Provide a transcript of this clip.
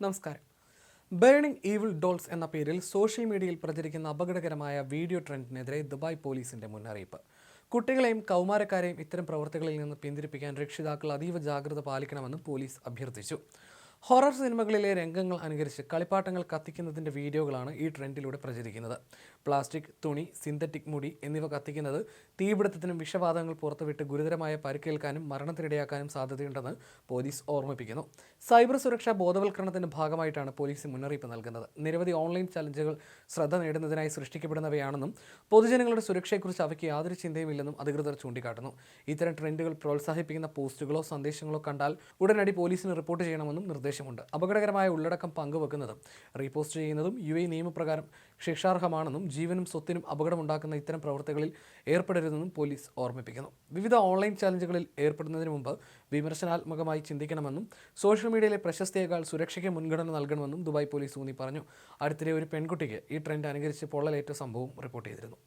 നമസ്കാരം. Burning evil dolls എന്ന പേരിൽ സോഷ്യൽ മീഡിയയിൽ പ്രചരിക്കുന്ന അപകടകരമായ വീഡിയോ ട്രെൻഡിനെതിരെ ദുബായ് പോലീസിന്റെ മുന്നറിയിപ്പ്. കുട്ടികളെയും കൗമാരക്കാരെയും ഇത്തരം പ്രവർത്തികളിൽ നിന്ന് പിന്തിരിപ്പിക്കാൻ രക്ഷിതാക്കൾ അതീവ ജാഗ്രത പാലിക്കണമെന്നും പോലീസ് അഭ്യർത്ഥിച്ചു. ഹൊറർ സിനിമകളിലെ രംഗങ്ങൾ അനുകരിച്ച് കളിപ്പാട്ടങ്ങൾ കത്തിക്കുന്നതിന്റെ വീഡിയോകളാണ് ഈ ട്രെൻഡിലൂടെ പ്രചരിക്കുന്നത്. പ്ലാസ്റ്റിക് തുണി സിന്തറ്റിക് മുടി എന്നിവ കത്തിക്കുന്നത് തീപിടുത്തത്തിനും വിഷവാതകങ്ങൾ പുറത്തുവിട്ട് ഗുരുതരമായ പരിക്കേൽക്കാനും മരണത്തിനിടയാക്കാനും സാധ്യതയുണ്ടെന്ന് പോലീസ് ഓർമ്മിപ്പിക്കുന്നു. സൈബർ സുരക്ഷാ ബോധവൽക്കരണത്തിന്റെ ഭാഗമായിട്ടാണ് പോലീസ് മുന്നറിയിപ്പ് നൽകുന്നത്. നിരവധി ഓൺലൈൻ ചലഞ്ചുകൾ ശ്രദ്ധ നേടുന്നതിനായി സൃഷ്ടിക്കപ്പെടുന്നവയാണെന്നും പൊതുജനങ്ങളുടെ സുരക്ഷയെക്കുറിച്ച് അവയ്ക്ക് യാതൊരു ചിന്തയുമില്ലെന്നും അധികൃതർ ചൂണ്ടിക്കാട്ടുന്നു. ഇത്തരം ട്രെൻഡുകൾ പ്രോത്സാഹിപ്പിക്കുന്ന പോസ്റ്റുകളോ സന്ദേശങ്ങളോ കണ്ടാൽ ഉടനടി പോലീസിന് റിപ്പോർട്ട് ചെയ്യണമെന്നും നിർദ്ദേശമുണ്ട്. അപകടകരമായ ഉള്ളടക്കം പങ്കുവെക്കുന്നതും റീപോസ്റ്റ് ചെയ്യുന്നതും യു എ നിയമപ്രകാരം ശിക്ഷാർഹമാണെന്നും ജീവനും സ്വത്തിനും അപകടമുണ്ടാക്കുന്ന ഇത്തരം പ്രവർത്തികളിൽ ഏർപ്പെടരുതെന്നും പോലീസ് ഓർമ്മിപ്പിക്കുന്നു. വിവിധ ഓൺലൈൻ ചാലഞ്ചുകളിൽ ഏർപ്പെടുന്നതിന് മുമ്പ് വിമർശനാത്മകമായി ചിന്തിക്കണമെന്നും സോഷ്യൽ മീഡിയയിലെ പ്രശസ്തിയേക്കാൾ സുരക്ഷയ്ക്ക് മുൻഗണന നൽകണമെന്നും ദുബായ് പോലീസ് ഊന്നി പറഞ്ഞു. അടുത്തിടെ ഒരു പെൺകുട്ടിക്ക് ഈ ട്രെൻഡ് അനുകരിച്ച് പൊള്ളലേറ്റ സംഭവം റിപ്പോർട്ട് ചെയ്തിരുന്നു.